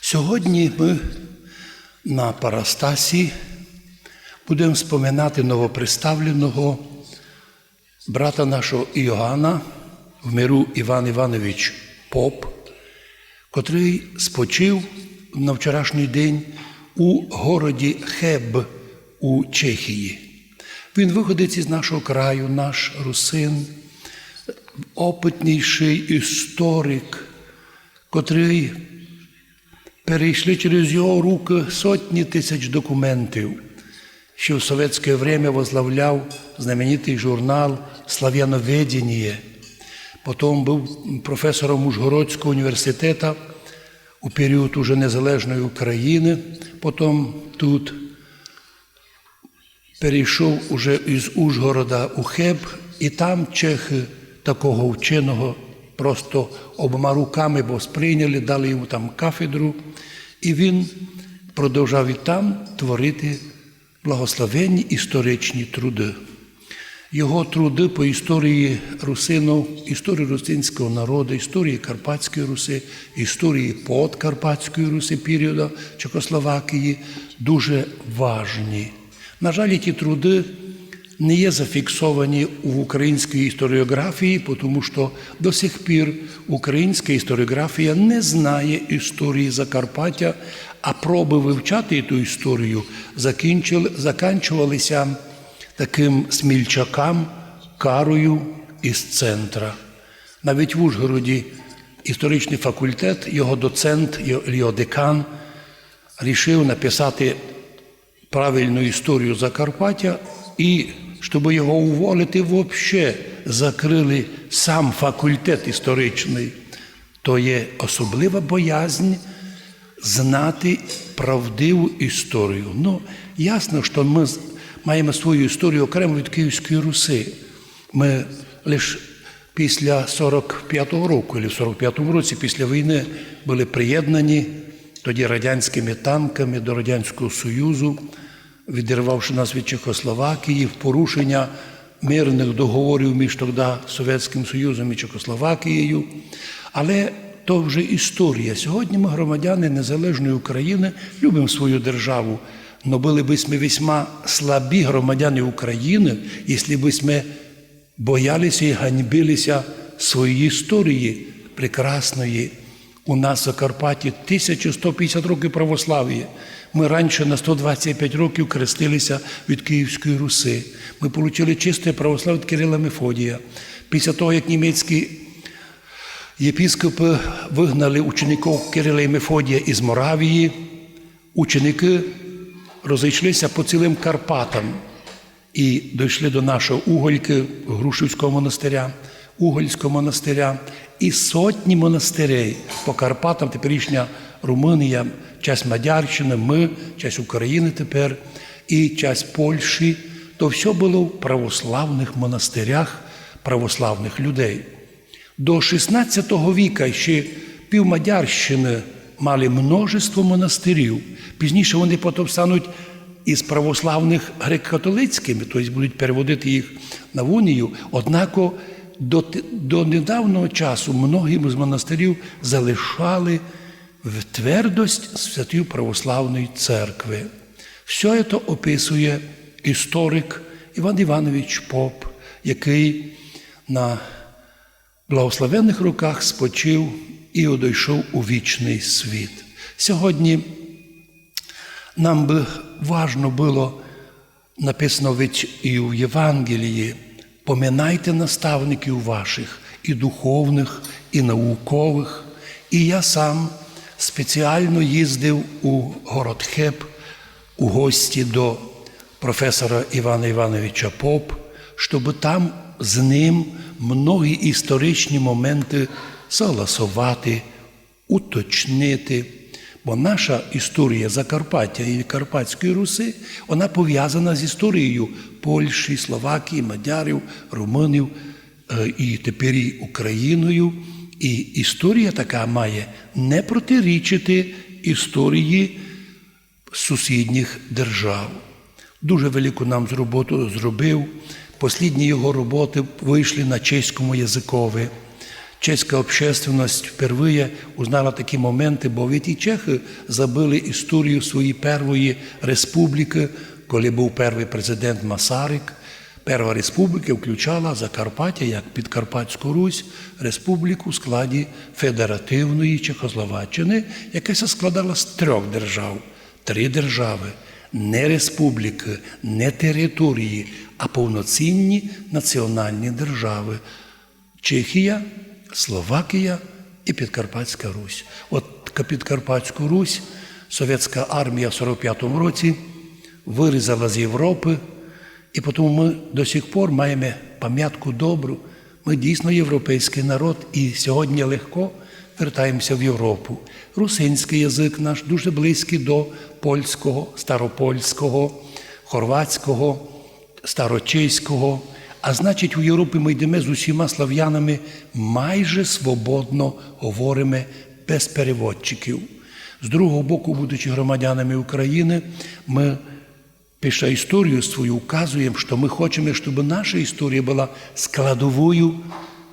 Сьогодні ми на Парастасі будемо споминати новоприставленого брата нашого Іоанна в миру Іван Іванович Поп, котрий спочив на вчорашній день у городі Хеб у Чехії. Він виходить із нашого краю, наш русин, опитніший історик, котрий перейшли через його руки сотні тисяч документів, що в совєтське время возглавляв знаменитий журнал «Славяноведение». Потім був професором Ужгородського університету у період уже незалежної України. Потім тут перейшов уже із Ужгорода у Хеб, і там чехи такого вченого просто обома руками бо сприйняли, дали йому там кафедру, і він продовжав і там творити благословенні історичні труди. Його труди по історії русинов, історії русинського народу, історії Карпатської Руси, історії Подкарпатської Руси періоду Чехословакії дуже важні. На жаль, ті труди не є зафіксовані в українській історіографії, тому що до сих пір українська історіографія не знає історії Закарпаття, а проби вивчати ту історію закінчувалися таким смільчакам карою із центра. Навіть в Ужгороді історичний факультет, його доцент, його декан рішив написати правильну історію Закарпаття і, щоб його уволити, взагалі закрили сам факультет історичний. То є особлива боязнь знати правдиву історію. Ну, ясно, що ми маємо свою історію окремо від Київської Руси. Ми лише після 45-го року, або в 45-му році, після війни, були приєднані тоді радянськими танками до Радянського Союзу, відірвавши нас від Чехословакії в порушення мирних договорів між тоді Совєтським Союзом і Чехословакією. Але то вже історія. Сьогодні ми, громадяни Незалежної України, любимо свою державу. Но були б ми весьма слабі громадяни України, якщо б ми боялися і ганьбилися своєї історії прекрасної. У нас в Закарпатті 1150 років православ'я. Ми раніше на 125 років крестилися від Київської Руси. Ми отримали чисте православ'я від Кирила Мефодія. Після того, як німецькі єпіскопи вигнали учеників Кирила і Мефодія із Моравії, ученики розійшлися по цілим Карпатам і дійшли до нашого Угольки, Грушівського монастиря, Угольського монастиря і сотні монастирей по Карпатам, теперішня Румунія, часть Мадярщини, ми, часть України тепер і часть Польщі. То все було в православних монастирях православних людей. До 16 віка ще півмадярщини мали множество монастирів. Пізніше вони потім стануть із православних греко-католицькими, тобто будуть переводити їх на унію. Однако до, до недавнього часу многі з монастирів залишали в твердость святів православної церкви. Все це описує історик Іван Іванович Поп, який на благословенних руках спочив і одійшов у вічний світ. Сьогодні нам би важно було написано ведь і в Євангелії, поминайте наставників ваших, і духовних, і наукових. І я сам спеціально їздив у город Хеб у гості до професора Івана Івановича Поп, щоб там з ним многі історичні моменти согласувати, уточнити. Бо наша історія Закарпаття і Карпатської Руси вона пов'язана з історією Польщі, Словакії, Мадярів, Румунів е, і тепер Україною. І історія така має не протирічити історії сусідніх держав. Дуже велику нам роботу зробив. Послідні його роботи вийшли на чеському язикові. чеська общественность впервые узнала такі моменти, бо ведь і чехи забили історію своєї першої республіки, коли був перший президент Масарик. Перша республіка включала Закарпаття як Підкарпатську Русь, республіку в складі Федеративної Чехословаччини, яка складала з трьох держав. Три держави не республіки, не території, а повноцінні національні держави. Чехія, Словакія і Підкарпатська Русь. От Підкарпатську Русь совєтська армія в 45-му році вирізала з Європи, і тому ми до сих пор маємо пам'ятку добру. Ми дійсно європейський народ, і сьогодні легко вертаємося в Європу. Русинський язик наш дуже близький до польського, старопольського, хорватського, старочеського. А значить, у Європі ми йдемо з усіма слав'янами майже свободно говоримо без переводчиків. З другого боку, будучи громадянами України, ми пише історію свою, вказуємо, що ми хочемо, щоб наша історія була складовою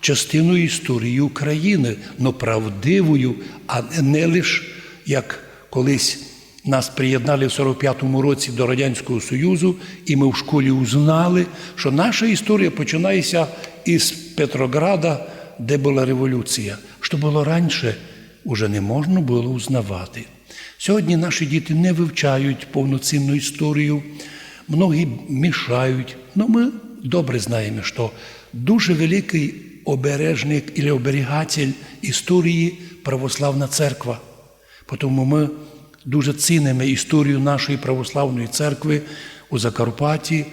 частиною історії України, но правдивою, а не лише як колись. Нас приєднали в 45-му році до Радянського Союзу, і ми в школі узнали, що наша історія починається із Петрограда, де була революція. Що було раніше, уже не можна було узнавати. Сьогодні наші діти не вивчають повноцінну історію, многі мішають. Ну ми добре знаємо, що дуже великий обережник і оберігатель історії православна церква. Тому ми дуже цінимо історію нашої православної церкви у Закарпатті,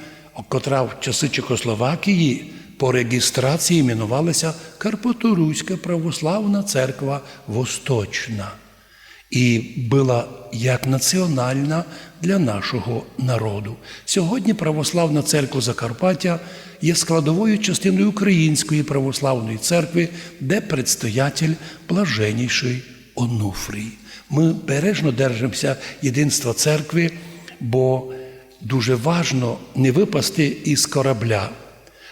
котра в часи Чехословакії по реєстрації іменувалася Карпаторуська православна церква Восточна. І була як національна для нашого народу. Сьогодні Православна церква Закарпаття є складовою частиною Української православної церкви, де предстоятель блаженніший Онуфрій. Ми бережно держимося єдинства церкви, бо дуже важно не випасти із корабля.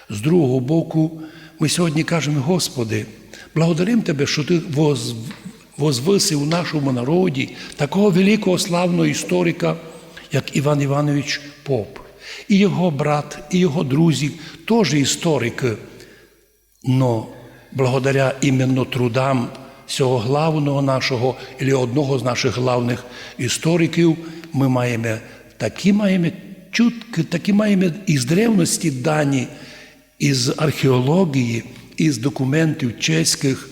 З другого боку, ми сьогодні кажемо, Господи, благодарим Тебе, що Ти возвисив у нашому народі такого великого славного історика, як Іван Іванович Поп. І його брат, і його друзі теж історики. Но благодаря іменно трудам цього главного нашого, або одного з наших главних істориків, ми маємо такі маємо чутки, такі маємо із древності дані, із археології, із документів чеських,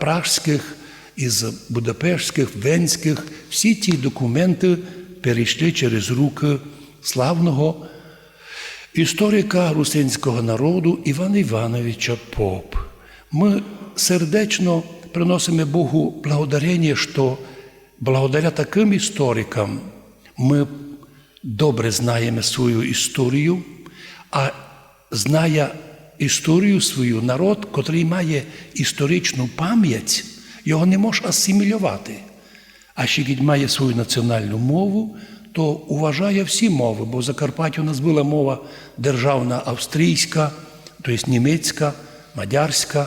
пражських, із будапештських, венських. Всі ті документи перейшли через руки славного історика русинського народу Івана Івановича Поп. Ми сердечно приносимо Богу благодарення, що благодаря таким історикам ми добре знаємо свою історію, а знає історію свою народ, котрий має історичну пам'ять, його не може асимілювати. А ще як має свою національну мову, то уважає всі мови, бо в Закарпатті у нас була мова державна австрійська, тобто німецька, мадярська.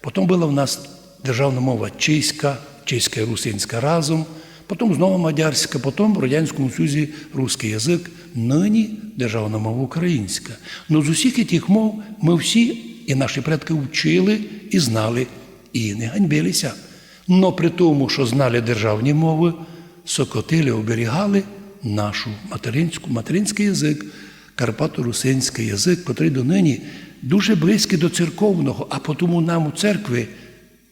Потім була в нас державна мова чеська, чеська і русинська разом, потім знову мадярська, потім в Радянському Союзі русський язик, нині державна мова українська. Ну з усіх тих мов ми всі і наші предки вчили і знали, і не ганьбилися. Но при тому, що знали державні мови, сокотили, оберігали нашу материнську, материнський язик, карпато-русинський язик, котрий донині дуже близький до церковного, а тому нам у церкві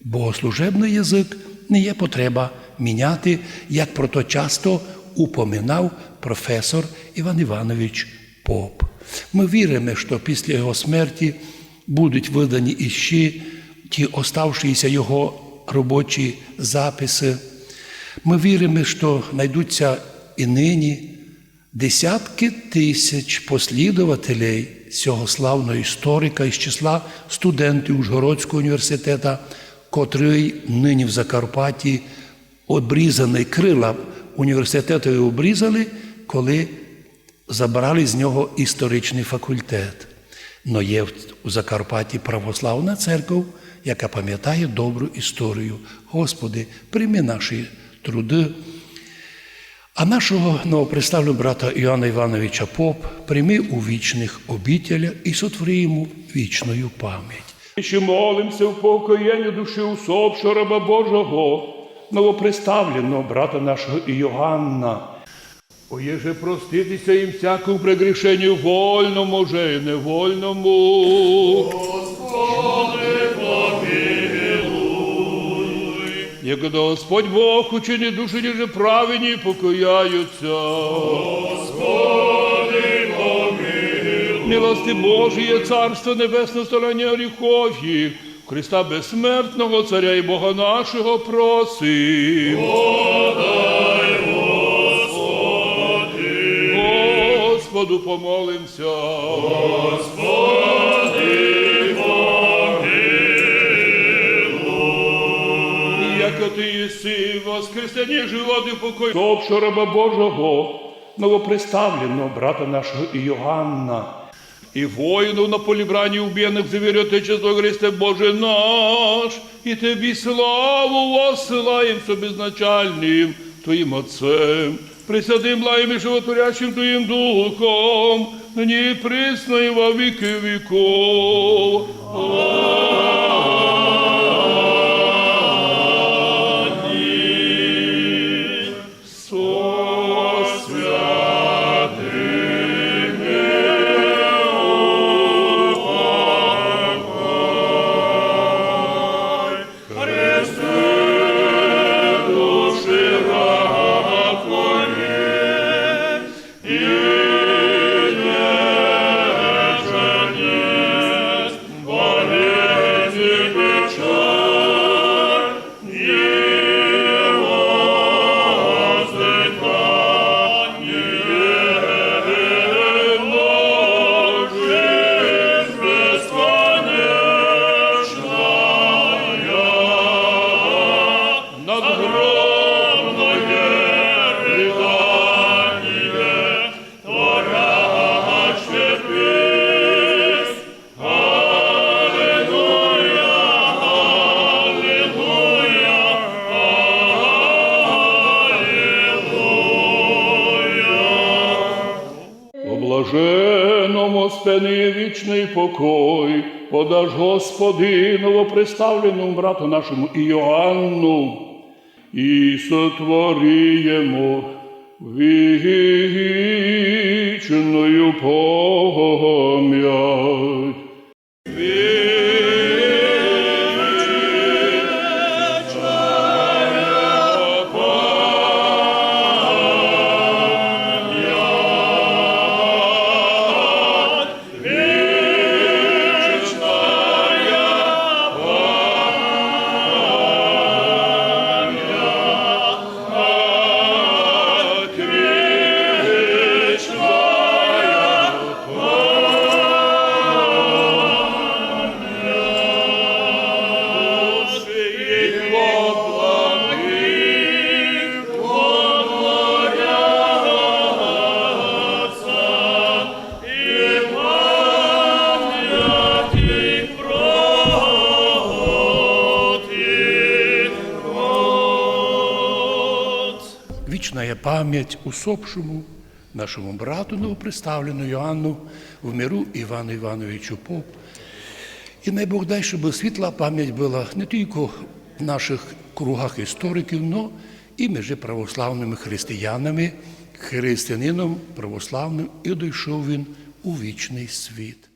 богослужебний язик не є потреба міняти, як про то часто упоминав професор Іван Іванович Поп. Ми віримо, що після його смерті будуть видані іще ті оставшіся його робочі записи. Ми віримо, що знайдуться і нині десятки тисяч послідователей цього славного історика із числа студентів Ужгородського університету, котрий нині в Закарпатті обрізаний крила університету обрізали, коли забрали з нього історичний факультет. Но є у Закарпатті православна церква, яка пам'ятає добру історію. Господи, прийми наші труди. А нашого новоприставленого брата Іоанна Івановича Поп прийми у вічних обітелях і сотвори йому вічною пам'ять. Ще молимося в покоєнні душі усопшого раба Божого, новоприставленого брата нашого Іоганна. Оєже проститися їм всякому прегрішенню вольному, може і невольному. Як до Господь Бог учині душі ніже праведні покояються. Милости Божіє, Царство Небесне, стороні гріхов їх, Христа безсмертного, Царя і Бога нашого просим. Подай, Господи. Господу помолимся. Господи, ти єси, воскресення животи покой. Общо раба Божого, новоприставленого брата нашого Іоганна, і воїнів на полі брані уб'єних завірю Отечество Христе Боже наш, і Тобі славу воссилаєм собізначальним Твоїм Отцем, присядим лаєм і животворящим Твоїм Духом, нині присно і во віки віков. Спини вічний покой, подаш Господи новоприставленому брату нашому Іоанну, і сотворіємо вічною Вічна є пам'ять усопшому нашому брату новоприставлену Йоанну в миру Івану Івановичу Поп. І най Бог дай, щоб світла пам'ять була не тільки в наших кругах істориків, але і між православними християнами, християнином православним, і дійшов він у вічний світ.